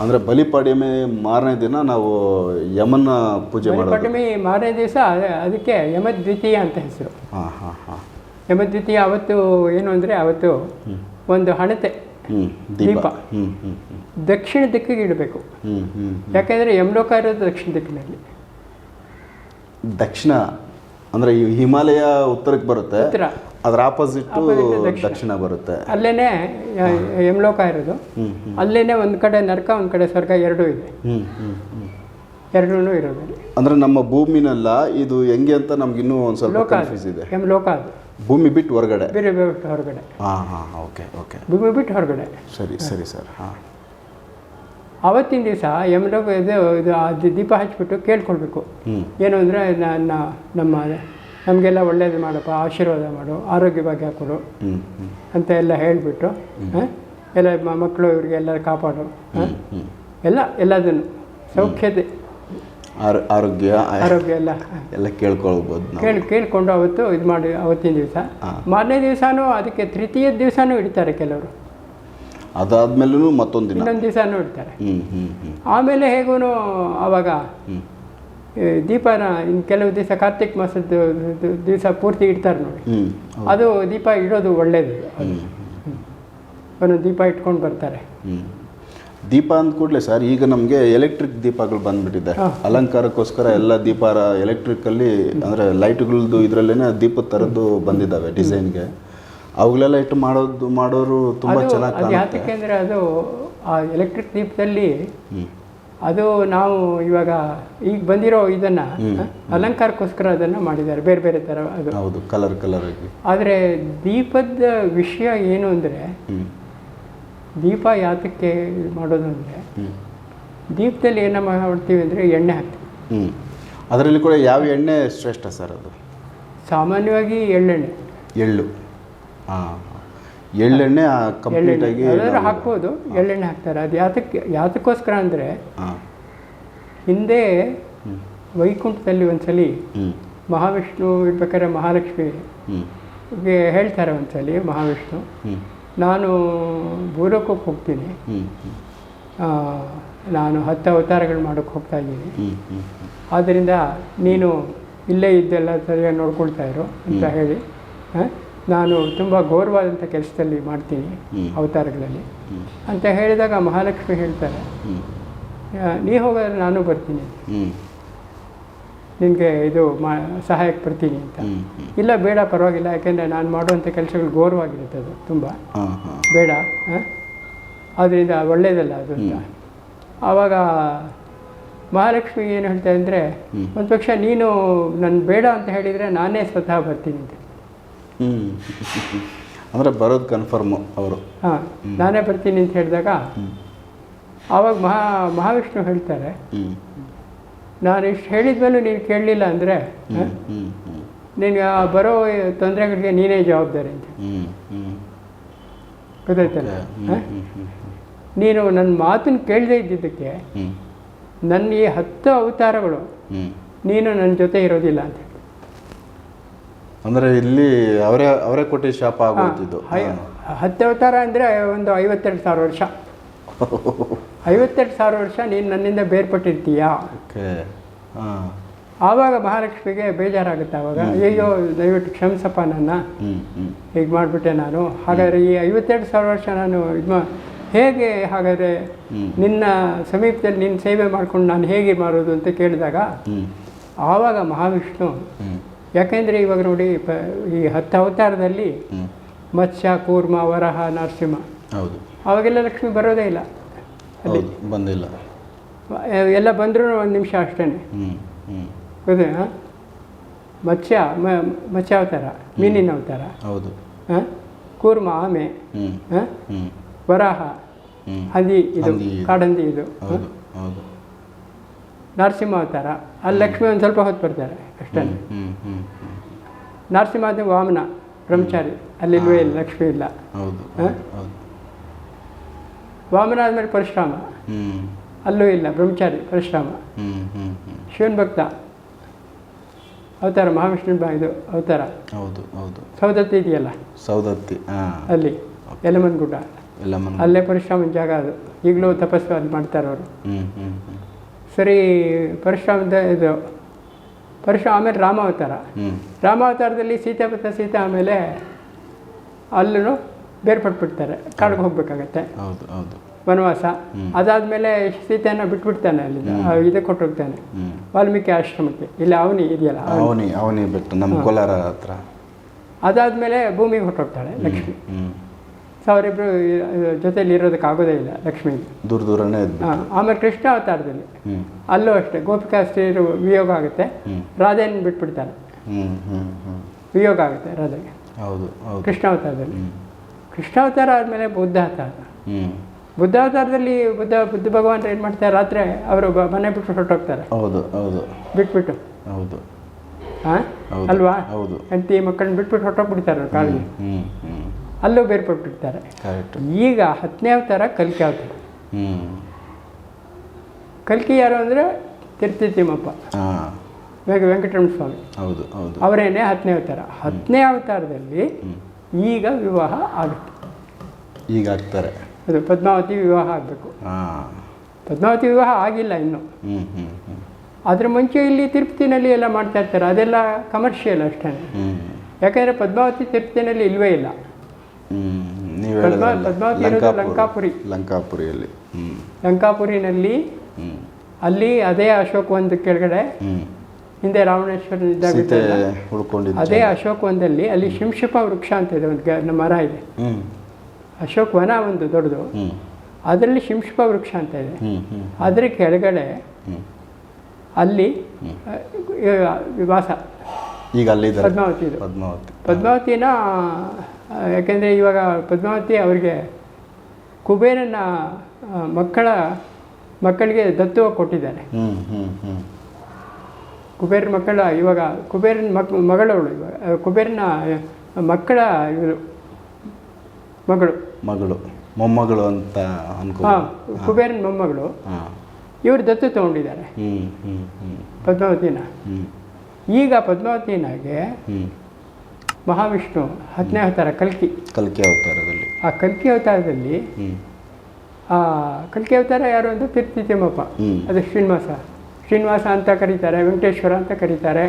ಅಂದರೆ ಬಲಿಪಾಡ್ಯಮಿ ಮಾರನೇ ದಿನ ನಾವು ಯಮನ ಪೂಜೆ ಮಾಡೋದು. ಬಲಿಪಟಮಿ ಮಾರನೇ ದಿವಸ ಅದಕ್ಕೆ ಯಮದ್ವಿತೀಯ ಅಂತ ಹೆಸರು. ಹಾಂ ಹಾಂ ಹಾಂ. ಯಮದ್ವಿತೀಯ ಅವತ್ತು ಏನು ಅಂದರೆ ಅವತ್ತು ಒಂದು ಹಣತೆ ದೀಪ. ದಕ್ಷಿಣ ದಿಕ್ಕಿಗೆ ಇಡಬೇಕು. ಯಾಕೆಂದರೆ ಯಮಲೋಕ ಇರೋದು ದಕ್ಷಿಣ ದಿಕ್ಕಿನಲ್ಲಿ. ದಕ್ಷಿಣ ಅಂದರೆ ಈ ಹಿಮಾಲಯ ಉತ್ತರಕ್ಕೆ ಬರುತ್ತೆ. ಅದರ ಆಪೋಸಿಟ್ ದಕ್ಷಿಣ. ಬರುತ್ತೆ. ಅಲ್ಲೇನೆ ಯಮಲೋಕ ಇರೋದು. ಅಲ್ಲೇನೆ ಒಂದು ಕಡೆ ನರಕ ಒಂದು ಕಡೆ ಸ್ವರ್ಗ ಎರಡೂ ಇದೆ. ಎರಡೂ ಇರೋದು ಅಂದ್ರೆ ನಮ್ಮ ಭೂಮಿನಲ್ಲ ಇದು ಹೆಂಗೆ ಅಂತ ನಮ್ಗಿನ್ನೂ ಒಂದು ಸ್ವಲ್ಪ ಕನ್ಫ್ಯೂಸ್ ಇದೆ. ಯಮಲೋಕ ಅದು. ಭೂಮಿ ಬಿಟ್ಟು ಹೊರಗಡೆ? ಬೇರೆ ಬಿಟ್ಟು ಹೊರಗಡೆ. ಹಾಂ ಹಾಂ ಓಕೆ ಓಕೆ ಭೂಮಿ ಬಿಟ್ಟು ಹೊರಗಡೆ. ಸರಿ ಸರಿ ಸರ್. ಹಾಂ. ಆವತ್ತಿನ ದಿವಸ ಯಮಲೋಕ ಇದು ಇದು ಅದು ದೀಪ ಹಚ್ಚಿಬಿಟ್ಟು ಕೇಳ್ಕೊಳ್ಬೇಕು. ಏನು ಅಂದರೆ ನನ್ನ ನಮ್ಮ ನಮಗೆಲ್ಲ ಒಳ್ಳೇದು ಮಾಡಪ್ಪ ಆಶೀರ್ವಾದ ಮಾಡು ಆರೋಗ್ಯ ಭಾಗ್ಯ ಕೊಡು ಹ್ಞೂ ಹ್ಞೂ ಅಂತ ಎಲ್ಲ ಹೇಳಿಬಿಟ್ಟು ಎಲ್ಲ ಮಕ್ಕಳು ಇವರಿಗೆಲ್ಲ ಕಾಪಾಡು ಹ? ಎಲ್ಲ ಎಲ್ಲದನ್ನು. ಸೌಖ್ಯತೆ. ಆರೋಗ್ಯ ಆರೋಗ್ಯ ಎಲ್ಲ. ಎಲ್ಲ ಕೇಳ್ಕೊಳ್ಬೋದು ಕೇಳಿ ಕೇಳಿಕೊಂಡು ಅವತ್ತು ಇದು ಮಾಡಿ ಅವತ್ತಿನ ದಿವಸ. ಮಾರನೇ ದಿವಸನೂ ಅದಕ್ಕೆ ತೃತೀಯ ದಿವಸನೂ ಇಡ್ತಾರೆ ಕೆಲವರು. ಅದಾದ್ಮೇಲೂ ಮತ್ತೊಂದು ದಿನ. ಇನ್ನೊಂದು ದಿವಸ ನೋಡ್ತಾರೆ. ಆಮೇಲೆ ಹೇಗೂ ಆವಾಗ ದೀಪನ ಇನ್ನು ಕೆಲವು ದಿವಸ ಕಾರ್ತಿಕ್ ಮಾಸದ ದಿವಸ ಪೂರ್ತಿ ಇಡ್ತಾರೆ ನೋಡಿ. ಅದು ದೀಪ ಇಡೋದು ಒಳ್ಳೇದು. ಒಂದೊಂದು ದೀಪ ಇಟ್ಕೊಂಡು ಬರ್ತಾರೆ. ದೀಪ ಅಂದ ಕೂಡಲೇ ಸರ್ ಈಗ ನಮಗೆ ಎಲೆಕ್ಟ್ರಿಕ್ ದೀಪಗಳು ಬಂದ್ಬಿಟ್ಟಿದೆ. ಅಲಂಕಾರಕ್ಕೋಸ್ಕರ ಎಲ್ಲ ದೀಪ ಎಲೆಕ್ಟ್ರಿಕಲ್ಲಿ ಅಂದರೆ ಲೈಟ್ಗಳದ್ದು ಇದರಲ್ಲೇ ದೀಪದ ಥರದ್ದು ಬಂದಿದ್ದಾವೆ ಡಿಸೈನ್ಗೆ. ಅವುಗಳೆಲ್ಲ ಇಟ್ಟು ಮಾಡೋದು ಮಾಡೋರು ತುಂಬ ಚೆನ್ನಾಗಿ ಅಂದರೆ ಅದು ಆ ಎಲೆಕ್ಟ್ರಿಕ್ ದೀಪದಲ್ಲಿ ಅದು ನಾವು ಇವಾಗ ಈಗ ಬಂದಿರೋ ಇದನ್ನು ಅಲಂಕಾರಕ್ಕೋಸ್ಕರ ಅದನ್ನು ಮಾಡಿದ್ದಾರೆ ಬೇರೆ ಬೇರೆ ಥರ ಅದು. ಹೌದು ಕಲರ್ ಕಲರ್ ಆಗಿ. ಆದರೆ ದೀಪದ ವಿಷಯ ಏನು ಅಂದರೆ ದೀಪ ಯಾತಕ್ಕೆ ಇದು ಮಾಡೋದು ಅಂದರೆ ದೀಪದಲ್ಲಿ ಏನ ಮಾಡ್ತೀವಿ ಅಂದರೆ ಎಣ್ಣೆ ಹಾಕ್ತೀವಿ. ಅದರಲ್ಲಿ ಕೂಡ ಯಾವ ಎಣ್ಣೆ ಶ್ರೇಷ್ಠ ಸರ್ ಅದು? ಸಾಮಾನ್ಯವಾಗಿ ಎಳ್ಳೆಣ್ಣೆ. ಎಳ್ಳು. ಹಾಂ. ಎಳ್ಳೆಣ್ಣೆ ಎಳ್ಳೆಣ್ಣೆ. ಎಲ್ಲರೂ ಹಾಕ್ಬೋದು. ಎಳ್ಳೆಣ್ಣೆ ಹಾಕ್ತಾರೆ. ಅದು ಯಾತಕ್ಕೆ ಯಾತಕ್ಕೋಸ್ಕರ ಅಂದರೆ ಹಿಂದೆ ವೈಕುಂಠದಲ್ಲಿ ಒಂದ್ಸಲಿ ಮಹಾವಿಷ್ಣು ಇರ್ಬೇಕಾದ್ರೆ ಮಹಾಲಕ್ಷ್ಮಿ ಹೇಳ್ತಾರೆ ಒಂದ್ಸಲಿ ಮಹಾವಿಷ್ಣು. ನಾನು ಭೂಲೋಕಕ್ಕೆ ಹೋಗ್ತೀನಿ. ನಾನು ಹತ್ತು ಅವತಾರಗಳು ಮಾಡೋಕ್ಕೆ ಹೋಗ್ತಾ ಇದ್ದೀನಿ. ಆದ್ದರಿಂದ ನೀನು ಇಲ್ಲೇ ಇದ್ದೆಲ್ಲ ಸರಿಯಾಗಿ ನೋಡ್ಕೊಳ್ತಾ ಇರು ಅಂತ ಹೇಳಿ. ಆ, ನಾನು ತುಂಬ ಗೌರವಾದಂಥ ಕೆಲಸದಲ್ಲಿ ಮಾಡ್ತೀನಿ ಅವತಾರಗಳಲ್ಲಿ. ಅಂತ ಹೇಳಿದಾಗ ಮಹಾಲಕ್ಷ್ಮಿ ಹೇಳ್ತಾರೆ ನೀ ಹೋಗೋದ್ರೆ ನಾನು ಬರ್ತೀನಿ. ನಿನಗೆ ಇದು ಮಾ ಸಹಾಯಕ್ಕೆ ಬರ್ತೀನಿ ಅಂತ. ಇಲ್ಲ ಬೇಡ ಪರವಾಗಿಲ್ಲ ಯಾಕೆಂದರೆ ನಾನು ಮಾಡುವಂಥ ಕೆಲಸಗಳು ಗೌರವಾಗಿರುತ್ತೆ ಅದು ತುಂಬ. ಬೇಡ ಅದರಿಂದ ಒಳ್ಳೆಯದಲ್ಲ ಅದು ಅಂತ. ಆವಾಗ ಮಹಾಲಕ್ಷ್ಮಿ ಏನು ಹೇಳ್ತಾರೆ ಅಂದರೆ ಒಂದು ಪಕ್ಷ ನೀನು ನಾನು ಬೇಡ ಅಂತ ಹೇಳಿದರೆ ನಾನೇ ಸ್ವತಃ ಬರ್ತೀನಿ ಅಂತ. ಅಂದರೆ ಬರೋದು ಕನ್ಫರ್ಮು ಅವರು. ಹಾಂ ನಾನೇ ಬರ್ತೀನಿ ಅಂತ ಹೇಳಿದಾಗ ಆವಾಗ ಮಹಾ ಮಹಾವಿಷ್ಣು ಹೇಳ್ತಾರೆ ನಾನು ಇಷ್ಟು ಹೇಳಿದ್ಮೇಲೆ ನೀನು ಕೇಳಲಿಲ್ಲ ಅಂದರೆ ಆ ಬರೋ ತೊಂದರೆಗಳಿಗೆ ನೀನೇ ಜವಾಬ್ದಾರಿ ಅಂತ. ಗೊತ್ತಾಯ್ತಲ್ಲ? ನೀನು ನನ್ನ ಮಾತನ್ನು ಕೇಳದೇ ಇದ್ದಿದ್ದಕ್ಕೆ ನನ್ನ ಈ ಹತ್ತು ಅವತಾರಗಳು ನೀನು ನನ್ನ ಜೊತೆ ಇರೋದಿಲ್ಲ ಅಂತ. ಅಂದರೆ ಇಲ್ಲಿ ಅವರೇ ಅವರೇ ಕೊಟ್ಟು ಶಾಪ ಆಗುತ್ತಿದ್ದು ಹತ್ತವತಾರ ಅಂದರೆ ಒಂದು ಐವತ್ತೆರಡು ಸಾವಿರ ವರ್ಷ. ಐವತ್ತೆರಡು ಸಾವಿರ ವರ್ಷ ನೀನು ನನ್ನಿಂದ ಬೇರ್ಪಟ್ಟಿರ್ತೀಯಾ? ಓಕೆ. ಹಾಂ. ಆವಾಗ ಮಹಾಲಕ್ಷ್ಮಿಗೆ ಬೇಜಾರಾಗುತ್ತೆ ಆವಾಗ. ಅಯ್ಯೋ ದಯವಿಟ್ಟು ಕ್ಷಮಿಸಪ್ಪ ನನ್ನ. ಹೀಗೆ ಮಾಡಿಬಿಟ್ಟೆ ನಾನು. ಹಾಗಾದರೆ ಈ ಐವತ್ತೆರಡು ಸಾವಿರ ವರ್ಷ ನಾನು ಇದು ಮಾ ಹೇಗೆ ಹಾಗಾದರೆ. ನಿನ್ನ ಸಮೀಪದಲ್ಲಿ ನಿನ್ನ ಸೇವೆ ಮಾಡ್ಕೊಂಡು ನಾನು ಹೇಗೆ ಮಾಡೋದು ಅಂತ ಕೇಳಿದಾಗ ಆವಾಗ ಮಹಾವಿಷ್ಣು ಯಾಕೆಂದರೆ ಇವಾಗ ನೋಡಿ ಪ- ಈ ಹತ್ತು ಅವತಾರದಲ್ಲಿ ಮತ್ಸ್ಯ ಕೂರ್ಮ ವರಹ ನರಸಿಂಹ. ಹೌದು. ಅವಾಗೆಲ್ಲ ಲಕ್ಷ್ಮಿ ಬರೋದೇ ಇಲ್ಲ. ಹೌದು ಬಂದಿಲ್ಲ. ಎಲ್ಲ ಬಂದರೂ ಒಂದು ನಿಮಿಷ ಅಷ್ಟೇ ಹ್ಞೂ ಮತ್ಸ್ಯ ಮತ್ಸ್ಯ ಅವತಾರ ಮೀನಿನ ಅವತಾರ. ಹೌದು. ಹಾಂ? ಕೂರ್ಮ ಆಮೆ. ಹಾಂ? ವರಾಹ. ಹಂದಿ ಇದು ಹಂದಿ ಕಾಡಂದಿ ಇದು. ಹೌದು ಹೌದು. ನರಸಿಂಹ ಅವತಾರ. ಅಲ್ಲಿ ಲಕ್ಷ್ಮಿ ಒಂದು ಸ್ವಲ್ಪ ಹೊತ್ತು ಬರ್ತಾರೆ ಅಷ್ಟೇ ನರಸಿಂಹ ಅಂದರೆ ವಾಮನ ಬ್ರಹ್ಮಚಾರಿ. ಅಲ್ಲಿ ಇಲ್ವೇ ಇಲ್ಲ ಲಕ್ಷ್ಮಿ ಇಲ್ಲ. ಹೌದು ಹಾ? ಹೌದು ವಾಮನ ಆದಮೇಲೆ ಪರಶುರಾಮ. ಅಲ್ಲೂ ಇಲ್ಲ ಬ್ರಹ್ಮಚಾರಿ ಪರಶುರಾಮ. ಶಿವನ್ ಭಕ್ತ. ಅವತಾರ ಮಹಾವಿಷ್ಣು ಇದು ಅವತಾರ. ಹೌದು ಹೌದು. ಸೌದತ್ತಿ ಇದೆಯಲ್ಲ? ಸೌದತ್ತಿ ಅಲ್ಲಿ ಯಲಮನ್ ಗುಡ್ಡ ಅಲ್ಲೇ ಪರಶುರಾಮನ ಜಾಗ ಅದು. ಈಗಲೂ ತಪಸ್ಸು ಅಲ್ಲಿ ಮಾಡ್ತಾರೆ ಅವರು ಸರಿ ಪರಶುರಾಮದ ಇದು ಪರಶು ಆಮೇಲೆ ರಾಮಾವತಾರ ರಾಮಾವತಾರದಲ್ಲಿ ಸೀತೆ ಮತ್ತು ಸೀತೆ ಆಮೇಲೆ ಅಲ್ಲೂ ಬೇರ್ಪಟ್ಬಿಡ್ತಾರೆ ಕಾಡಿಗೆ ಹೋಗ್ಬೇಕಾಗತ್ತೆ. ವನವಾಸ. ಅದಾದಮೇಲೆ ಸೀತೆಯನ್ನು ಬಿಟ್ಬಿಡ್ತಾನೆ ಅಲ್ಲಿ ಇದಕ್ಕೆ ಕೊಟ್ಟೋಗ್ತಾನೆ. ವಾಲ್ಮೀಕಿ ಆಶ್ರಮಕ್ಕೆ. ಇಲ್ಲಿ ಅವನಿ ಇದೆಯಲ್ಲ ಅವನಿ. ಅವನಿ ಬಿಟ್ಟು ನಮ್ಮ ಕೋಲಾರ ಹತ್ರ. ಅದಾದಮೇಲೆ ಭೂಮಿಗೆ ಹೊಟ್ಟೋಗ್ತಾಳೆ ಲಕ್ಷ್ಮಿ. ಸೊ ಜೊತೆಯಲ್ಲಿ ಜೊತೆಲಿ ಇರೋದಕ್ಕೆ ಆಗೋದೇ ಇಲ್ಲ ಲಕ್ಷ್ಮಿ ದೂರ ದೂರನೇ ಹಾಂ ಆಮೇಲೆ ಕೃಷ್ಣ ಅವತಾರದಲ್ಲಿ. ಅಲ್ಲೂ ಅಷ್ಟೇ ಗೋಪಿಕಾ ಸ್ತ್ರೀಯರು ವಿಯೋಗ ಆಗುತ್ತೆ. ರಾಧೆಯನ್ನು ಬಿಟ್ಬಿಡ್ತಾರೆ ವಿಯೋಗ ಆಗುತ್ತೆ ರಾಧೆಗೆ. ಹೌದು ಹೌದು. ಕೃಷ್ಣ ಅವತಾರದಲ್ಲಿ. ಕೃಷ್ಣ ಅವತಾರ ಆದಮೇಲೆ ಬುದ್ಧ ಅವತಾರ. ಬುದ್ಧ ಅವತಾರದಲ್ಲಿ ಬುದ್ಧ ಬುದ್ಧ ಭಗವಾನ್ ಏನು ಮಾಡ್ತಾರೆ? ರಾತ್ರಿ ಅವರು ಮನೆ ಬಿಟ್ಟು ಹೊರಟೋಗ್ತಾರೆ. ಹೌದು ಹೌದು. ಬಿಟ್ಬಿಟ್ಟು. ಹೌದು. ಹಾಂ. ಅಲ್ವಾ? ಹೌದು. ಹೆಂಡತಿ ಮಕ್ಕಳನ್ನ ಬಿಟ್ಬಿಟ್ಟು ಹೊರಟೋಗ್ಬಿಡ್ತಾರೆ ಕಾಲಿಗೆ. ಅಲ್ಲೂ ಬೇರ್ಪಟ್ಬಿಡ್ತಾರೆ ಕರೆಕ್ಟ್ ಈಗ ಹತ್ತನೇ ಅವತಾರ ಕಲ್ಕಿ ಅವತಾರ ಕಲ್ಕಿ ಯಾರು ಅಂದರೆ ತಿರ್ತಿ ತಿಮ್ಮಪ್ಪ. ವೆಂಕಟರಮಣ ಸ್ವಾಮಿ. ಹೌದು ಹೌದು. ಅವರೇನೆ ಹತ್ತನೇ ಅವತಾರ ಹತ್ತನೇ ಅವತಾರದಲ್ಲಿ ಈಗ ವಿವಾಹ ಆಗುತ್ತೆ. ಈಗ ಆಗ್ತಾರೆ. ಅದು ಪದ್ಮಾವತಿ ವಿವಾಹ ಆಗಬೇಕು. ಪದ್ಮಾವತಿ ವಿವಾಹ ಆಗಿಲ್ಲ ಇನ್ನು. ಅದ್ರ ಮುಂಚೆ ಇಲ್ಲಿ ತಿರುಪತಿನಲ್ಲಿ ಎಲ್ಲ ಮಾಡ್ತಾ ಇರ್ತಾರೆ. ಅದೆಲ್ಲ ಕಮರ್ಷಿಯಲ್ ಅಷ್ಟೇ. ಯಾಕೆಂದರೆ ಯಾಕಂದರೆ ಪದ್ಮಾವತಿ ತಿರುಪತಿನಲ್ಲಿ ಇಲ್ವೇ ಇಲ್ಲ. ಲಂಕಾಪುರಿ. ಲಂಕಾಪುರಿಯಲ್ಲಿ. ಲಂಕಾಪುರಿನಲ್ಲಿ ಅಲ್ಲಿ ಅದೇ ಅಶೋಕ್ ಒಂದ್ ಕೆಳಗಡೆ ಹಿಂದೆ ರಾವಣೇಶ್ವರ ಅದೇ ಅಶೋಕ್ ಒಂದಲ್ಲಿ ಅಲ್ಲಿ ಶಿಂಶಿಪ ವೃಕ್ಷ ಅಂತ ಇದೆ ಒಂದು ಮರ ಇದೆ. ಅಶೋಕ್ ವನ ಒಂದು ದೊಡ್ಡದು. ಅದರಲ್ಲಿ ಶಿಂಶಿಪ ವೃಕ್ಷ ಅಂತ ಇದೆ. ಅದರ ಕೆಳಗಡೆ ಅಲ್ಲಿ ವಿವಾಸ. ವಾಸ ಈಗ ಅಲ್ಲಿ ಪದ್ಮಾವತಿ ಪದ್ಮಾವತಿ. ಪದ್ಮಾವತಿನ ಯಾಕೆಂದರೆ ಇವಾಗ ಪದ್ಮಾವತಿ ಅವರಿಗೆ ಕುಬೇರನ ಮಕ್ಕಳ ಮಕ್ಕಳಿಗೆ ದತ್ತು ಕೊಟ್ಟಿದ್ದಾರೆ. ಕುಬೇರನ ಮಕ್ಕಳ ಇವಾಗ ಕುಬೇರನ ಮಕ್ ಮಗಳವಳು ಇವಾಗ ಕುಬೇರನ ಮಕ್ಕಳ ಇವರು ಮಗಳು. ಮಗಳು ಮೊಮ್ಮಗಳು ಅಂತ ಹಾಂ ಕುಬೇರನ ಮೊಮ್ಮಗಳು. ಇವರು ದತ್ತು ತಗೊಂಡಿದ್ದಾರೆ. ಪದ್ಮಾವತಿನ. ಈಗ ಪದ್ಮಾವತಿನಾಗೆ ಮಹಾವಿಷ್ಣು ಹತ್ತನೇ ಅವತಾರ ಕಲ್ಕಿ. ಕಲ್ಕಿ ಅವತಾರದಲ್ಲಿ. ಆ ಕಲ್ಕಿ ಅವತಾರದಲ್ಲಿ ಆ ಕಲ್ಕಿ ಅವತಾರ ಯಾರು ಅಂತ ತಿರುಪತಿ ತಿಮ್ಮಪ್ಪ ಹ್ಮ್. ಅದು ಶ್ರೀನಿವಾಸ. ಶ್ರೀನಿವಾಸ ಅಂತ ಕರೀತಾರೆ ವೆಂಕಟೇಶ್ವರ ಅಂತ ಕರೀತಾರೆ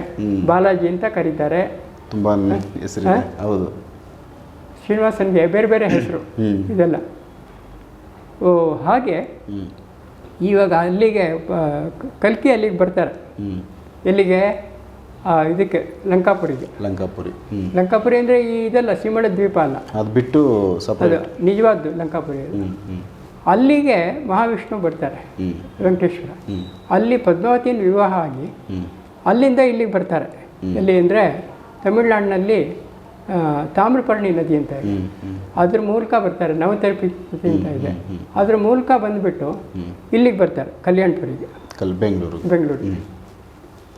ಬಾಲಾಜಿ ಅಂತ ಕರೀತಾರೆ. ತುಂಬ ಹೌದು. ಶ್ರೀನಿವಾಸನಿಗೆ ಬೇರೆ ಬೇರೆ ಹೆಸರು. ಇದೆಲ್ಲ. ಓ ಹಾಗೆ ಇವಾಗ ಅಲ್ಲಿಗೆ ಕಲ್ಕಿ ಅಲ್ಲಿಗೆ ಬರ್ತಾರೆ. ಎಲ್ಲಿಗೆ? ಇದಕ್ಕೆ ಲಂಕಾಪುರಿಗೆ. ಲಂಕಾಪುರಿ. ಲಂಕಾಪುರಿ ಅಂದರೆ ಈ ಇದಲ್ಲ ಸಿಮಳ ದ್ವೀಪ ಅಲ್ಲ ಅದು ಬಿಟ್ಟು ಅದು ನಿಜವಾದ್ದು ಲಂಕಾಪುರಿ ಅಲ್ಲಿಗೆ ಮಹಾವಿಷ್ಣು ಬರ್ತಾರೆ ವೆಂಕಟೇಶ್ವರ. ಅಲ್ಲಿ ಪದ್ಮಾವತಿನ ವಿವಾಹ ಆಗಿ ಅಲ್ಲಿಂದ ಇಲ್ಲಿಗೆ ಬರ್ತಾರೆ. ಎಲ್ಲಿ ಅಂದರೆ ತಮಿಳ್ನಾಡಿನಲ್ಲಿ ತಾಮ್ರಪರ್ಣಿ ನದಿ ಅಂತ ಇದೆ. ಅದ್ರ ಮೂಲಕ ಬರ್ತಾರೆ ನವತೆರಪಿ ಅಂತ ಇದೆ. ಅದ್ರ ಮೂಲಕ ಬಂದುಬಿಟ್ಟು ಇಲ್ಲಿಗೆ ಬರ್ತಾರೆ ಕಲ್ಯಾಣಪುರಿಗೆ. ಕಲ್ ಬೆಂಗಳೂರು. ಬೆಂಗಳೂರು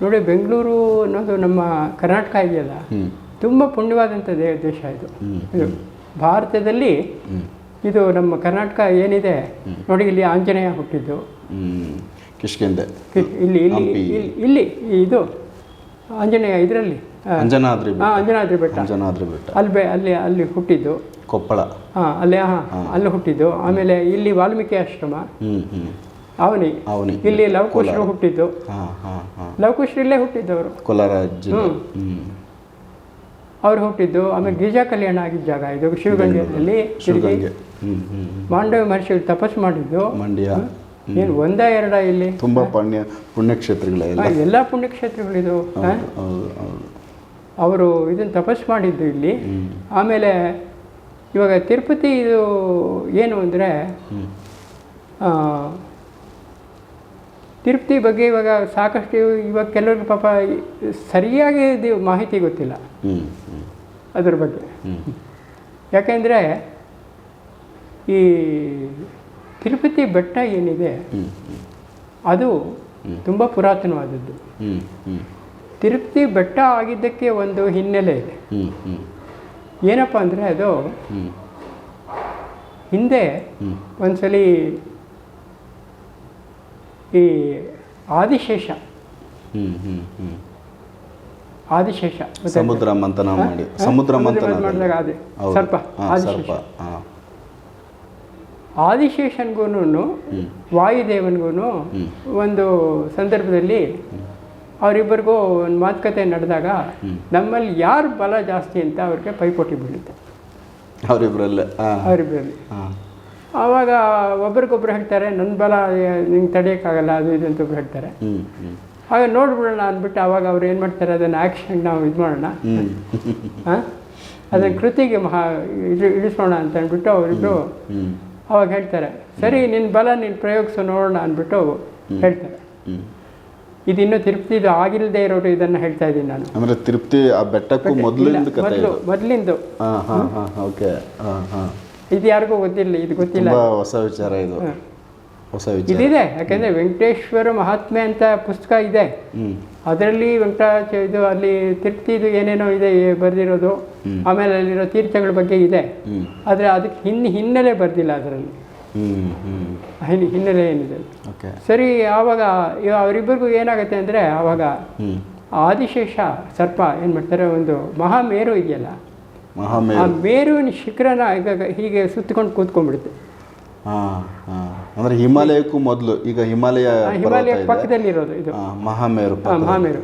ನೋಡಿ ಬೆಂಗಳೂರು ಅನ್ನೋದು ನಮ್ಮ ಕರ್ನಾಟಕ ಇದೆಯಲ್ಲ? ತುಂಬ ಪುಣ್ಯವಾದಂಥ ದೇ ದೇಶ ಇದು. ಇದು ಭಾರತದಲ್ಲಿ ಇದು ನಮ್ಮ ಕರ್ನಾಟಕ ಏನಿದೆ? ನೋಡಿ ಇಲ್ಲಿ ಆಂಜನೇಯ ಹುಟ್ಟಿದ್ದು. ಕಿಷ್ಕಿಂದೆ. ಇಲ್ಲಿ ಇಲ್ಲಿ ಇಲ್ಲಿ ಇದು ಆಂಜನೇಯ ಇದರಲ್ಲಿ. ಅಂಜನಾದ್ರಿ ಹಾಂ ಅಂಜನಾದ್ರಿ ಬೆಟ್ಟ. ಅಂಜನಾದ್ರಿ ಬೆಟ್ಟ. ಅಲ್ಲಿ ಬೆ ಅಲ್ಲಿ ಅಲ್ಲಿ ಹುಟ್ಟಿದ್ದು. ಕೊಪ್ಪಳ. ಹಾಂ ಅಲ್ಲೇ ಹಾಂ ಅಲ್ಲಿ ಹುಟ್ಟಿದ್ದು. ಆಮೇಲೆ ಇಲ್ಲಿ ವಾಲ್ಮೀಕಿ ಆಶ್ರಮ. ಅವನಿ. ಅವನಿ. ಇಲ್ಲಿ ಲವಕುಶ್ರು ಹುಟ್ಟಿದ್ದು. ಹಾಂ ಹಾಂ ಹಾಂ. ಲವಕುಶರು ಇಲ್ಲೇ ಹುಟ್ಟಿದ್ದವರು. ಕೋಲಾರ ಹ್ಞೂ ಅವ್ರು ಹುಟ್ಟಿದ್ದು ಆಮೇಲೆ ಗಿರಿಜಾ ಕಲ್ಯಾಣ ಆಗಿದ್ದ ಜಾಗ ಇದು ಶಿವಗಂಗೆಯಲ್ಲಿ. ತಿರುಗಿ. ಮಾಂಡವ ಮಹರ್ಷಿಗಳು ತಪಸ್ಸು ಮಾಡಿದ್ದು. ಮಂಡ್ಯ. ಏನು ಒಂದ ಎರಡ ಇಲ್ಲಿ? ತುಂಬಾ ಪುಣ್ಯ ಪುಣ್ಯಕ್ಷೇತ್ರಗಳೇ ಎಲ್ಲ. ಪುಣ್ಯಕ್ಷೇತ್ರಗಳಿದು ಅವರು ಇದನ್ನ ತಪಸ್ಸು ಮಾಡಿದ್ದು ಇಲ್ಲಿ. ಆಮೇಲೆ ಇವಾಗ ತಿರುಪತಿ ಇದು ಏನು ಅಂದರೆ ತಿರುಪತಿ ಬಗ್ಗೆ ಇವಾಗ ಸಾಕಷ್ಟು ಇವಾಗ ಕೆಲವ್ರಿಗೆ ಪಾಪ ಸರಿಯಾಗಿ ಇದು ಮಾಹಿತಿ ಗೊತ್ತಿಲ್ಲ. ಅದ್ರ ಬಗ್ಗೆ. ಯಾಕೆಂದರೆ ಈ ತಿರುಪತಿ ಬೆಟ್ಟ ಏನಿದೆ ಅದು ತುಂಬ ಪುರಾತನವಾದದ್ದು. ತಿರುಪತಿ ಬೆಟ್ಟ ಆಗಿದ್ದಕ್ಕೆ ಒಂದು ಹಿನ್ನೆಲೆ ಇದೆ. ಏನಪ್ಪ ಅಂದರೆ ಅದು ಹಿಂದೆ ಒಂದ್ಸಲಿ ಈ ಆದಿಶೇಷ. ಆದಿಶೇಷ. ಸಮುದ್ರ ಮಂಥನ ಮಾಡಿ. ಸಮುದ್ರ ಮಂಥನ ಮಾಡಿದಾಗ ಅದೇ. ಸರ್ಪ ಆದಿಶೇಷ ಸರ್ಪ. ಹಾಂ. ಆದಿಶೇಷನ್ಗೂ ವಾಯುದೇವನಿಗೂ ಒಂದು ಸಂದರ್ಭದಲ್ಲಿ ಅವರಿಬ್ಬರಿಗೂ ಒಂದು ಮಾತುಕತೆ ನಡೆದಾಗ ನಮ್ಮಲ್ಲಿ ಯಾರು ಬಲ ಜಾಸ್ತಿ ಅಂತ ಅವ್ರಿಗೆ ಪೈಪೋಟಿ ಬೀಳುತ್ತೆ. ಅವರಿಬ್ಬರಲ್ಲೇ ಅವರಿಬ್ಬರಲ್ಲಿ ಆವಾಗ ಒಬ್ರಿಗೊಬ್ರು ಹೇಳ್ತಾರೆ ನನ್ನ ಬಲ ನಿಂಗೆ ತಡೆಯೋಕ್ಕಾಗಲ್ಲ ಅದು ಇದು ಅಂತ ಒಬ್ರು ಹೇಳ್ತಾರೆ. ಆಗ ನೋಡ್ಬಿಡೋಣ ಅಂದ್ಬಿಟ್ಟು ಆವಾಗ ಅವ್ರು ಏನು ಮಾಡ್ತಾರೆ ಅದನ್ನು ಆ್ಯಕ್ಷನ್ಗೆ ನಾವು ಇದು ಮಾಡೋಣ. ಹಾಂ? ಅದನ್ನು ಕೃತಿಗೆ ಮಹಾ ಇಳಿ- ಇಳಿಸೋಣ ಅಂತ ಅಂದ್ಬಿಟ್ಟು ಅವರಿಬ್ಬರು ಅವಾಗ ಹೇಳ್ತಾರೆ. ಸರಿ ನಿನ್ನ ಬಲ ನೀನು ಪ್ರಯೋಗಿಸು ನೋಡೋಣ ಅಂದ್ಬಿಟ್ಟು ಹೇಳ್ತಾರೆ. ಇದು ಇನ್ನೂ ತಿರುಪ್ತಿ ಇದು ಆಗಿಲ್ಲದೆ ಇರೋರು ಇದನ್ನು ಹೇಳ್ತಾ ಇದ್ದೀನಿ ನಾನು. ಅಂದರೆ ತಿರುಪ್ತಿ ಆ ಬೆಟ್ಟಕ್ಕೂ ಮೊದಲಿಂದ ಮೊದಲು ಇದು? ಮೊದಲಿಂದು. ಹಾಂ ಹಾಂ ಹಾಂ ಓಕೆ. ಹಾಂ ಹಾಂ. ಇದು ಯಾರಿಗೂ ಗೊತ್ತಿಲ್ಲ ಇದು ಗೊತ್ತಿಲ್ಲ. ಹೊಸ ವಿಚಾರ ಇದು. ಹೊಸ ವಿಚಾರ. ಇದಿದೆ ಯಾಕೆಂದರೆ ವೆಂಕಟೇಶ್ವರ ಮಹಾತ್ಮೆ ಅಂತ ಪುಸ್ತಕ ಇದೆ. ಅದರಲ್ಲಿ ವೆಂಕಟಾಚ ಇದು ಅಲ್ಲಿ ತಿರುಪ್ತಿದು ಏನೇನೋ ಇದೆ ಬರೆದಿರೋದು ಆಮೇಲೆ ಅಲ್ಲಿರೋ ತೀರ್ಥಗಳ ಬಗ್ಗೆ ಇದೆ. ಆದರೆ ಅದಕ್ಕೆ ಹಿನ್ನ ಹಿನ್ನೆಲೆ ಬರೆದಿಲ್ಲ ಅದರಲ್ಲಿ. ಹಿನ್ನೆಲೆ ಏನಿದೆ? ಓಕೆ. ಸರಿ ಆವಾಗ ಅವರಿಬ್ಬರಿಗೂ ಏನಾಗುತ್ತೆ ಅಂದರೆ ಆವಾಗ ಆದಿಶೇಷ ಸರ್ಪ ಏನು ಮಾಡ್ತಾರೆ ಒಂದು ಮಹಾಮೇರು ಇದೆಯಲ್ಲ ಆ ಮೇರುವಿನ ಶಿಖರನ ಈಗ ಹೀಗೆ ಸುತ್ತಿಕೊಂಡು ಕೂತ್ಕೊಂಡ್ಬಿಡುತ್ತೆ. ಹಾಂ ಹಾಂ. ಅಂದರೆ ಹಿಮಾಲಯಕ್ಕೂ ಮೊದಲು ಈಗ ಹಿಮಾಲಯ ಹಿಮಾಲಯ ಪಕ್ಕದಲ್ಲಿರೋದು ಇದು. ಮಹಾಮೇರು ಮಹಾಮೇರು.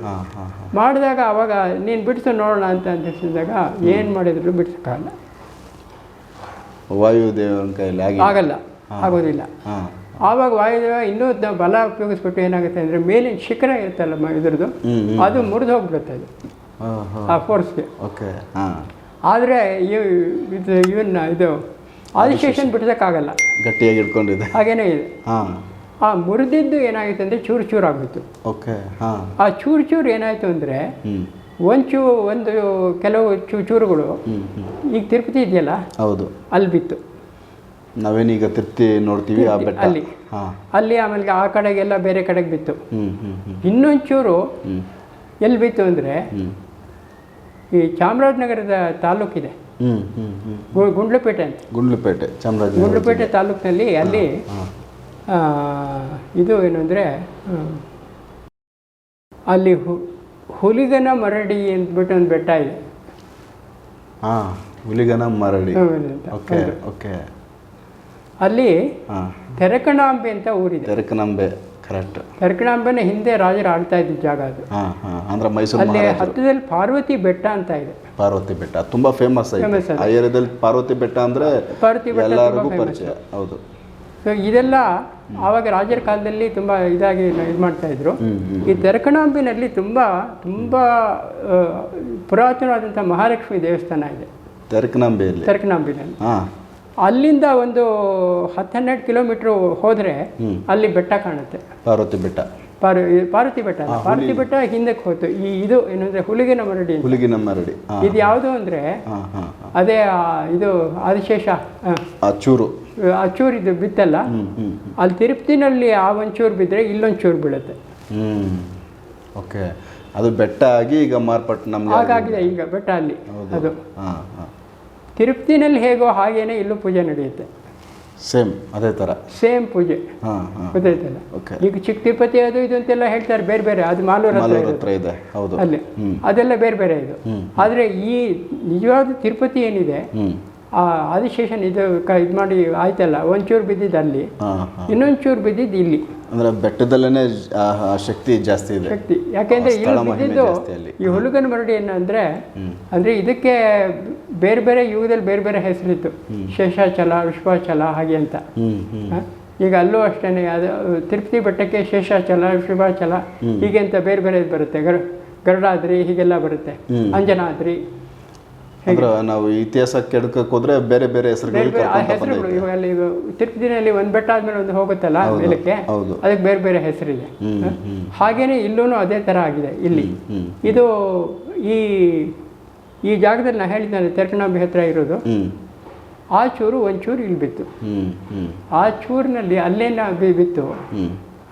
ಮಾಡಿದಾಗ ಅವಾಗ ನೀನು ಬಿಡಿಸು ನೋಡೋಣ ಅಂತ ಅನಿಸಿದಾಗ ಏನು ಮಾಡಿದ್ರು ಬಿಡಿಸೋಕ್ಕಾಗಲ್ಲ. ವಾಯುದೇವನ ಕೈಯಲ್ಲಿ ಆಗಿ ಆಗಲ್ಲ. ಆಗೋದಿಲ್ಲ. ಆವಾಗ ವಾಯುದೇವ ಇನ್ನೂ ಬಲ ಉಪಯೋಗಿಸ್ಬಿಟ್ಟು ಏನಾಗುತ್ತೆ ಅಂದರೆ ಮೇಲಿನ ಶಿಖರ ಇರುತ್ತಲ್ಲ ಇದ್ರದ್ದು ಅದು ಮುರಿದು ಹೋಗ್ಬಿಡುತ್ತೆ ಅದು. ಆ ಫೋರ್ಸ್ಗೆ ಓಕೆ ಹಾಂ. ಆದರೆ ಇದು ಇವನ್ನ ಇದು ಆದಿಶೇಷನ್ ಬಿಡ್ಸೋಕ್ಕಾಗಲ್ಲ. ಗಟ್ಟಿಯಾಗಿ ಇಟ್ಕೊಂಡಿದೆ ಹಾಗೇನೇ ಇದೆ. ಹಾಂ. ಆ ಮುರಿದಿದ್ದು ಏನಾಯಿತು ಅಂದರೆ ಚೂರು ಚೂರು ಆಗೋಯ್ತು ಓಕೆ ಹಾಂ. ಆ ಚೂರು ಚೂರು ಏನಾಯಿತು ಅಂದರೆ ಒಂಚು ಒಂದು ಕೆಲವು ಚೂ ಚೂರುಗಳು ಈಗ ತಿರುಪತಿ ಇದೆಯಲ್ಲ? ಹೌದು. ಅಲ್ಲಿ ಬಿತ್ತು. ನಾವೇನೀಗ ತಿರುಪತಿ ನೋಡ್ತೀವಿ ಆ ಬೆಟ್ಟ. ಅಲ್ಲಿ. ಹಾಂ. ಅಲ್ಲಿ ಆಮೇಲೆ ಆ ಕಡೆಗೆಲ್ಲ ಬೇರೆ ಕಡೆಗೆ ಬಿತ್ತು. ಇನ್ನೊಂಚೂರು ಎಲ್ಲಿ ಬಿತ್ತು ಅಂದರೆ ಈ ಚಾಮರಾಜನಗರದ ತಾಲೂಕಿದೆ ಗುಂಡ್ಲುಪೇಟೆ ಅಂತ. ಗುಂಡ್ಲುಪೇಟೆ ಚಾಮರಾಜನಗರ ಗುಂಡ್ಲುಪೇಟೆ ತಾಲೂಕಿನಲ್ಲಿ ಅಲ್ಲಿ ಇದು ಏನು ಅಂದರೆ ಅಲ್ಲಿ ಹುಲಿಗನ ಮರಡಿ ಅಂದ್ಬಿಟ್ಟು ಒಂದು ಬೆಟ್ಟ ಇದೆ. ಹಾಂ ಹುಲಿಗನ ಮರಡಿ. Okay okay. ಅಲ್ಲಿ ತೆರಕಣಾಂಬೆ ಅಂತ ಊರಿದೆ. ತೆರಕನಂಬೆ. ಕರೆಕ್ಟ್ ಕರ್ಕಿಣಾಂಬೆನ ಹಿಂದೆ ರಾಜರು ಆಳ್ತಾ ಇದ್ದ ಜಾಗ ಅದು. ಅಂದ್ರೆ ಮೈಸೂರು ಅಲ್ಲಿ ಹತ್ತಿರದಲ್ಲಿ ಪಾರ್ವತಿ ಬೆಟ್ಟ ಅಂತ ಇದೆ. ಪಾರ್ವತಿ ಬೆಟ್ಟ ತುಂಬಾ ಫೇಮಸ್ ಆ ಏರಿಯಾದಲ್ಲಿ ಪಾರ್ವತಿ ಬೆಟ್ಟ ಅಂದ್ರೆ ಪಾರ್ವತಿ ಬೆಟ್ಟ ಎಲ್ಲರಿಗೂ ಪರಿಚಯ ಹೌದು. ಸೊ ಇದೆಲ್ಲ ಆವಾಗ ರಾಜರ ಕಾಲದಲ್ಲಿ ತುಂಬಾ ಇದಾಗಿ ಇದು ಮಾಡ್ತಾ ಇದ್ರು. ಈ ತೆರಕಣಾಂಬಿನಲ್ಲಿ ತುಂಬಾ ತುಂಬಾ ಪುರಾತನವಾದಂತಹ ಪುರಾತನವಾದಂಥ ಮಹಾಲಕ್ಷ್ಮಿ ದೇವಸ್ಥಾನ ಇದೆ. ತೆರಕನಂಬೆಯಲ್ಲಿ ತೆರಕಣಾಂಬಿನಲ್ಲಿ. ಹಾಂ. ಅಲ್ಲಿಂದ ಒಂದು ಹತ್ತೆರಡು ಕಿಲೋಮೀಟ್ರ್ ಹೋದರೆ ಅಲ್ಲಿ ಬೆಟ್ಟ ಕಾಣುತ್ತೆ. ಪಾರ್ವತಿ ಬೆಟ್ಟ. ಪಾರು ಪಾರ್ವತಿ ಬೆಟ್ಟ ಪಾರ್ವತಿ ಬೆಟ್ಟ ಹಿಂದಕ್ಕೆ ಹೋಯ್ತು. ಈ ಇದು ಏನಂದ್ರೆ ಹುಲಿಗಿನ ಮರಡಿ. ಹುಲಿಗಿನ ಮರಡಿ. ಇದು ಯಾವುದು ಅಂದರೆ ಅದೇ ಇದು ಆದಿಶೇಷ ಚೂರು ಆ ಚೂರು. ಇದು ಬಿತ್ತಲ್ಲ. ಅಲ್ಲಿ ತಿರುಪ್ತಿನಲ್ಲಿ ಆ ಒಂಚೂರು ಬಿದ್ದರೆ ಇಲ್ಲೊಂದು ಚೂರು ಬೀಳುತ್ತೆ. ಓಕೆ ಅದು ಬೆಟ್ಟ ಆಗಿ ಈಗ ಮಾರ್ಪಟ್ಟು ನಮ್ಗೆ ಹಾಗಾಗಿದೆ ಈಗ ಬೆಟ್ಟ ಅಲ್ಲಿ. ಅದು. ಹಾಂ ಹಾಂ ತಿರುಪ್ತಿನಲ್ಲಿ ಹೇಗೋ ಹಾಗೇನೆ ಇಲ್ಲೂ ಪೂಜೆ ನಡೆಯುತ್ತೆ. ಸೇಮ್ ಅದೇ ಥರ. ಸೇಮ್ ಪೂಜೆ. ಗೊತ್ತಾಯ್ತಲ್ಲ ಈಗ ಚಿಕ್ಕ ತಿರುಪತಿ ಅದು ಇದು ಅಂತೆಲ್ಲ ಹೇಳ್ತಾರೆ ಬೇರೆ ಬೇರೆ ಅದು ಮಾಲೂರು ಹತ್ರ ಇದೆ ಹೌದು. ಅಲ್ಲಿ. ಅದೆಲ್ಲ ಬೇರೆ ಬೇರೆ ಇದು. ಆದರೆ ಈ ನಿಜವಾದ ತಿರುಪತಿ ಏನಿದೆ? ಆ ಆದಿಶೇಷನ್ ಇದು ಕ ಇದು ಮಾಡಿ ಆಯ್ತಲ್ಲ ಒಂಚೂರು ಬಿದ್ದಿದ್ದು ಅಲ್ಲಿ. ಇನ್ನೊಂದು ಚೂರು ಬಿದ್ದಿದ್ದು ಇಲ್ಲಿ. ಅಂದರೆ ಬೆಟ್ಟದಲ್ಲೇ ಶಕ್ತಿ ಜಾಸ್ತಿ ಇದೆ. ಶಕ್ತಿ. ಯಾಕೆಂದ್ರೆ ಇಲ್ಲಿ ಬಿದ್ದಿದ್ದು ಈ ಹುಲುಗನ ಮರಡಿ ಏನಂದ್ರೆ ಅಂದ್ರೆ ಇದಕ್ಕೆ ಬೇರೆ ಬೇರೆ ಯುಗದಲ್ಲಿ ಬೇರೆ ಬೇರೆ ಹೆಸರಿತ್ತು. ಶೇಷಾಚಲ ವಿಶ್ವಾಚಲ ಹಾಗೆ ಅಂತ? ಈಗ ಅಲ್ಲೂ ಅಷ್ಟೇ ಅದು ತಿರುಪತಿ ಬೆಟ್ಟಕ್ಕೆ ಶೇಷಾಚಲ ವಿಶ್ವಾಚಲ ಹೀಗೆ ಅಂತ ಬೇರೆ ಬೇರೆ ಬರುತ್ತೆ. ಗರ್ ಗರುಡಾದ್ರಿ ಹೀಗೆಲ್ಲ ಬರುತ್ತೆ. ಅಂಜನಾದ್ರಿ. ಅಂದ್ರೆ ನಾವು ಇತಿಹಾಸ ಕೆಡಕಕ್ಕೆ ಹೋದ್ರೆ ಬೇರೆ ಬೇರೆ ಹೆಸರುಗಳು ಇವಾಗ ಇವಾಗ ತಿರುಪತಿನಲ್ಲಿ ಒಂದು ಬೆಟ್ಟ ಆದ್ಮೇಲೆ ಒಂದು ಹೋಗುತ್ತಲ್ಲ ಮೇಲಕ್ಕೆ. ಅದಕ್ಕೆ ಬೇರೆ ಬೇರೆ ಹೆಸರಿದೆ. ಹಾಗೇನೆ ಇಲ್ಲೂ ಅದೇ ತರ ಆಗಿದೆ ಇಲ್ಲಿ. ಇದು ಈ ಈ ಜಾಗದಲ್ಲಿ ನಾ ಹೇಳಿದ್ನಲ್ಲ ತೆರಕನಾಂಬಿ ಹತ್ರ ಇರೋದು? ಆ ಚೂರು ಒಂಚೂರು ಇಲ್ಲಿ ಬಿತ್ತು. ಆ ಚೂರಿನಲ್ಲಿ ಅಲ್ಲೇನ ಬಿತ್ತು?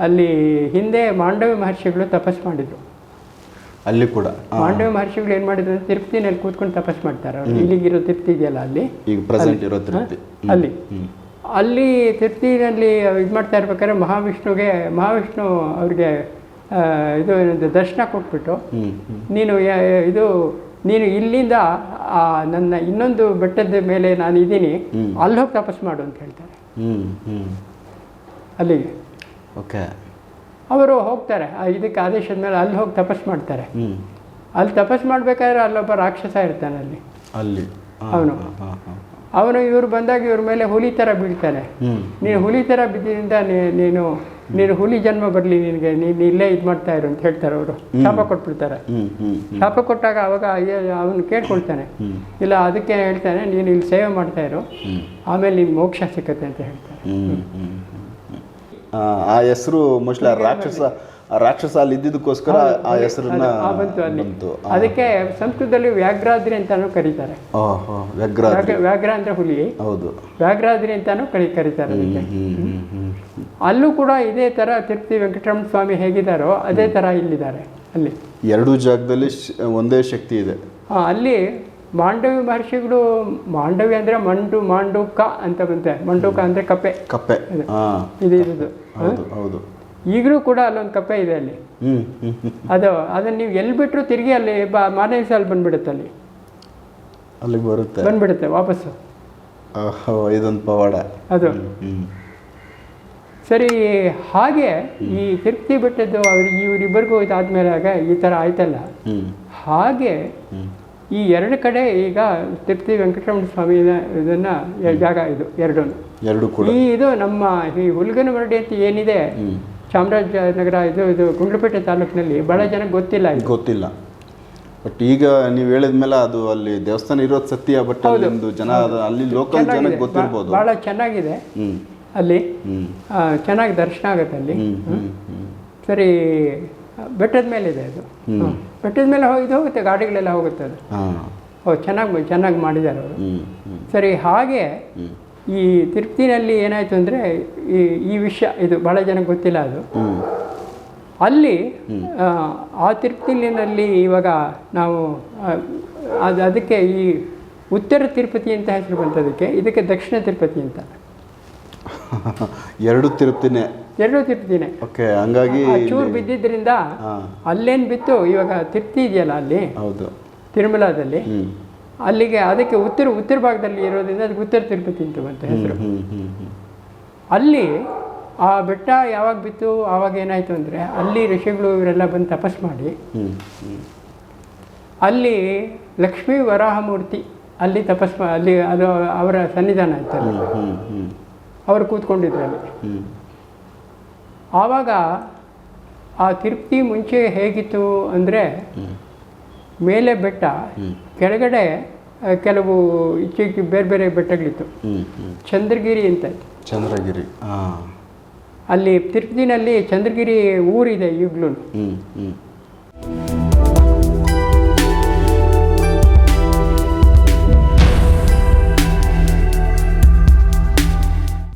ಅಲ್ಲಿ ಹಿಂದೆ ಮಾಂಡವಿ ಮಹರ್ಷಿಗಳು ತಪಸ್ ಮಾಡಿದ್ರು. ಅಲ್ಲಿ ಕೂಡ. ಪಾಂಡವ ಮಾಂಡವಿ ಮಹರ್ಷಿಗಳು ಏನ್ ಮಾಡಿದ್ರು? ತಿರುಪ್ತಿನಲ್ಲಿ ಕೂತ್ಕೊಂಡು ತಪಸ್ ಮಾಡ್ತಾರೆ ಅವ್ರು. ಇಲ್ಲಿಗಿರೋ ತಿರುಪ್ತಿ ಇದೆಯಲ್ಲ ಅಲ್ಲಿ? ಈಗ ಪ್ರೆಸೆಂಟ್ ಇರೋ ತಿರುಪತಿ. ಅಲ್ಲಿ. ಅಲ್ಲಿ ತಿರುಪ್ತಿನಲ್ಲಿ ಇದು ಮಾಡ್ತಾ ಇರ್ಬೇಕಾದ್ರೆ ಮಹಾವಿಷ್ಣುಗೆ ಮಹಾವಿಷ್ಣು ಅವ್ರಿಗೆ ಇದು ಏನಂದ್ರೆ ದರ್ಶನ ಕೊಟ್ಬಿಟ್ಟು ನೀನು ಇದು ನೀನು ಇಲ್ಲಿಂದ ಆ ನನ್ನ ಇನ್ನೊಂದು ಬೆಟ್ಟದ ಮೇಲೆ ನಾನು ಇದ್ದೀನಿ ಅಲ್ಲಿ ಹೋಗಿ ತಪಸ್ ಮಾಡು ಅಂತ ಹೇಳ್ತಾರೆ. ಅಲ್ಲಿಗೆ. ಓಕೆ. ಅವರು ಹೋಗ್ತಾರೆ. ಆ ಇದಕ್ಕೆ ಆದೇಶದ ಮೇಲೆ ಅಲ್ಲಿ ಹೋಗಿ ತಪಸ್ ಮಾಡ್ತಾರೆ. ಅಲ್ಲಿ ತಪಸ್ ಮಾಡಬೇಕಾದ್ರೆ ಅಲ್ಲೊಬ್ಬ ರಾಕ್ಷಸ ಇರ್ತಾನೆ ಅಲ್ಲಿ. ಅಲ್ಲಿ. ಅವನು. ಅವನು ಇವ್ರು ಬಂದಾಗ ಇವ್ರ ಮೇಲೆ ಹುಲಿ ಥರ ಬೀಳ್ತಾನೆ. ನೀನು ಹುಲಿ ಥರ ಬಿದ್ದಿದ್ದರಿಂದ ನೀನು ನೀನು ಹುಲಿ ಜನ್ಮ ಬರಲಿ ನಿನಗೆ. ನೀನು ಇಲ್ಲೇ ಇದು ಮಾಡ್ತಾ ಇರು ಅಂತ ಹೇಳ್ತಾರೆ ಅವರು. ಶಾಪ ಕೊಟ್ಬಿಡ್ತಾರೆ. ಶಾಪ ಕೊಟ್ಟಾಗ ಅವಾಗ ಅವನು ಕೇಳ್ಕೊಳ್ತಾನೆ. ಇಲ್ಲ ಅದಕ್ಕೆ ಹೇಳ್ತಾನೆ ನೀನು ಇಲ್ಲಿ ಸೇವೆ ಮಾಡ್ತಾ ಇರು. ಆಮೇಲೆ ನಿನ್ಗೆ ಮೋಕ್ಷ ಸಿಕ್ಕತ್ತೆ ಅಂತ ಹೇಳ್ತಾರೆ. ಆ, ಹೆಸರು ಮೋಸ್ಟ್ಲಿ ಆ ರಾಕ್ಷಸ ಆ ರಾಕ್ಷಸ ಅಲ್ಲಿ ಇದ್ದಿದ್ದಕ್ಕೋಸ್ಕರ ಆ ಹೆಸರನ್ನ ಬಂತು ಅಲ್ಲಿ. ಬಂತು. ಅದಕ್ಕೆ ಸಂಸ್ಕೃತದಲ್ಲಿ ವ್ಯಾಘ್ರಾದ್ರಿ ಅಂತಾನು ಕರೀತಾರೆ. ವ್ಯಾಘ್ರ- ಅಂದ್ರೆ ಹುಲಿ. ಹೌದು. ವ್ಯಾಘ್ರಾದ್ರಿ ಅಂತಾನು ಕರಿ ಕರೀತಾರೆ ಅದಕ್ಕೆ. ಅಲ್ಲೂ ಕೂಡ ಇದೇ ತರ ತಿರುಪತಿ ವೆಂಕಟರಮಣ ಸ್ವಾಮಿ ಹೇಗಿದ್ದಾರೋ ಅದೇ ತರ ಇಲ್ಲಿದ್ದಾರೆ ಅಲ್ಲಿ. ಎರಡು ಜಾಗದಲ್ಲಿ ಒಂದೇ ಶಕ್ತಿ ಇದೆ. ಅಲ್ಲಿ ಮಾಂಡವಿ ಮಹರ್ಷಿಗಳು ಮಾಂಡವಿ ಅಂದರೆ ಮಂಡು ಮಾಂಡುಕ ಅಂತ ಬಂತೆ. ಮಂಡುಕ ಅಂದರೆ ಕಪ್ಪೆ. ಕಪ್ಪೆ. ಇದು. ಇರೋದು ಹೌದು ಈಗಲೂ ಕೂಡ ಅಲ್ಲೊಂದು ಕಪ್ಪೆ ಇದೆ ಅಲ್ಲಿ. ಅದು ಅದನ್ನು ನೀವು ಎಲ್ಲಿ ಬಿಟ್ಟರು ತಿರುಗಿ ಅಲ್ಲಿ ಬ ಮಾರನೇ ದಿವಸ ಅಲ್ಲಿ ಬಂದ್ಬಿಡುತ್ತೆ ಅಲ್ಲಿ. ಅಲ್ಲಿಗೆ ಬರುತ್ತೆ. ಬಂದ್ಬಿಡುತ್ತೆ ವಾಪಸ್ಸು. ಇದೊಂದು ಪವಾಡ. ಅದು. ಸರಿ ಹಾಗೆ ಈ ತಿರುಪ್ತಿ ಬೆಟ್ಟದ್ದು ಅವ್ರಿಗೆ ಇವರಿಬ್ಬರಿಗೂ ಇದಾದ್ಮೇಲೆ ಆಗ ಈ ಥರ ಆಯ್ತಲ್ಲ? ಹಾಗೆ ಈ ಎರಡು ಕಡೆ ಈಗ ತಿರುಪತಿ ವೆಂಕಟರಮಣ ಸ್ವಾಮಿನ ಇದನ್ನ ಜಾಗ ಇದು ಎರಡೂ. ಎರಡು ಕೂಡ. ಈ ಇದು ನಮ್ಮ ಈ ಹುಲ್ಗನಮರಡಿ ಅಂತ ಏನಿದೆ ಚಾಮರಾಜನಗರ ಇದು ಇದು ಗುಂಡ್ಲುಪೇಟೆ ತಾಲೂಕಿನಲ್ಲಿ ಬಹಳ ಜನಕ್ಕೆ ಗೊತ್ತಿಲ್ಲ ಇದು. ಗೊತ್ತಿಲ್ಲ. ಬಟ್ ಈಗ ನೀವು ಹೇಳಿದ ಮೇಲೆ ಅದು ಅಲ್ಲಿ ದೇವಸ್ಥಾನ ಇರೋದು ಸತ್ಯ ಬಟ್ ಒಂದು ಜನ ಅಲ್ಲಿ ಲೋಕಲ್ ಜನಕ್ಕೆ ಚೆನ್ನಾಗಿದೆ. ಗೊತ್ತಿರ್ಬೋದು. ಬಹಳ ಚೆನ್ನಾಗಿದೆ. ಅಲ್ಲಿ. ಚೆನ್ನಾಗಿ ದರ್ಶನ ಆಗುತ್ತೆ ಅಲ್ಲಿ. ಸರಿ ಬೆಟ್ಟದ ಮೇಲೆ ಇದೆ ಅದು. ಹ್ಮ್. ಬೆಟ್ಟದ ಮೇಲೆ ಹೋಗಿ ಇದು ಹೋಗುತ್ತೆ ಗಾಡಿಗಳೆಲ್ಲ ಹೋಗುತ್ತೆ ಅದು. ಓ ಚೆನ್ನಾಗಿ ಚೆನ್ನಾಗಿ ಮಾಡಿದ್ದಾರೆ ಅವರು. ಸರಿ ಹಾಗೆ ಈ ತಿರುಪ್ತಿನಲ್ಲಿ ಏನಾಯಿತು ಅಂದರೆ ಈ ಈ ವಿಷಯ ಇದು ಭಾಳ ಜನಕ್ಕೆ ಗೊತ್ತಿಲ್ಲ ಅದು. ಅಲ್ಲಿ ಆ, ಆ ತಿರುಪತಿನಲ್ಲಿ ಇವಾಗ ನಾವು ಅದು ಅದಕ್ಕೆ ಈ ಉತ್ತರ ತಿರುಪತಿ ಅಂತ ಹೆಸರು ಬಂತದಕ್ಕೆ ಇದಕ್ಕೆ ದಕ್ಷಿಣ ತಿರುಪತಿ ಅಂತ. ಎರಡು ತಿರುಪ್ತಿನೇ. ಎರಡೂ ತಿರ್ತೀನಿ ಓಕೆ ಹಂಗಾಗಿ ಚೂರು ಬಿದ್ದಿದ್ದರಿಂದ ಅಲ್ಲೇನು ಬಿತ್ತು ಇವಾಗ ತಿರ್ತಿ ಇದೆಯಲ್ಲ ಅಲ್ಲಿ? ಹೌದು. ತಿರುಮಲಾದಲ್ಲಿ? ಅಲ್ಲಿಗೆ ಅದಕ್ಕೆ ಉತ್ತರ ಉತ್ತರ ಭಾಗದಲ್ಲಿ ಇರೋದ್ರಿಂದ ಅದಕ್ಕೆ ಉತ್ತರ ತಿರುಪತಿ ಅಂತ ಹೆಸರು. ಅಲ್ಲಿ ಆ ಬೆಟ್ಟ ಯಾವಾಗ ಬಿತ್ತು ಆವಾಗ ಏನಾಯಿತು ಅಂದರೆ ಅಲ್ಲಿ ಋಷಿಗಳು ಇವರೆಲ್ಲ ಬಂದು ತಪಸ್ ಮಾಡಿ. ಅಲ್ಲಿ ಲಕ್ಷ್ಮೀ ವರಾಹಮೂರ್ತಿ ಅಲ್ಲಿ ತಪಸ್ ಅಲ್ಲಿ ಅದು ಅವರ ಸನ್ನಿಧಾನ ಆಯ್ತಲ್ಲ ಅವರು ಕೂತ್ಕೊಂಡಿದ್ರು ಅಲ್ಲಿ. ಆವಾಗ ಆ ತಿರುಪ್ತಿ ಮುಂಚೆ ಹೇಗಿತ್ತು ಅಂದರೆ ಮೇಲೆ ಬೆಟ್ಟ ಕೆಳಗಡೆ ಕೆಲವು ಇಚ್ಛೆ ಬೇರೆ ಬೇರೆ ಬೆಟ್ಟಗಳಿತ್ತು. ಚಂದ್ರಗಿರಿ ಅಂತ ಇತ್ತು. ಚಂದ್ರಗಿರಿ ಹಾ ಅಲ್ಲಿ ತಿರುಪತಿನಲ್ಲಿ ಚಂದ್ರಗಿರಿ ಊರಿದೆ ಈಗಲೂ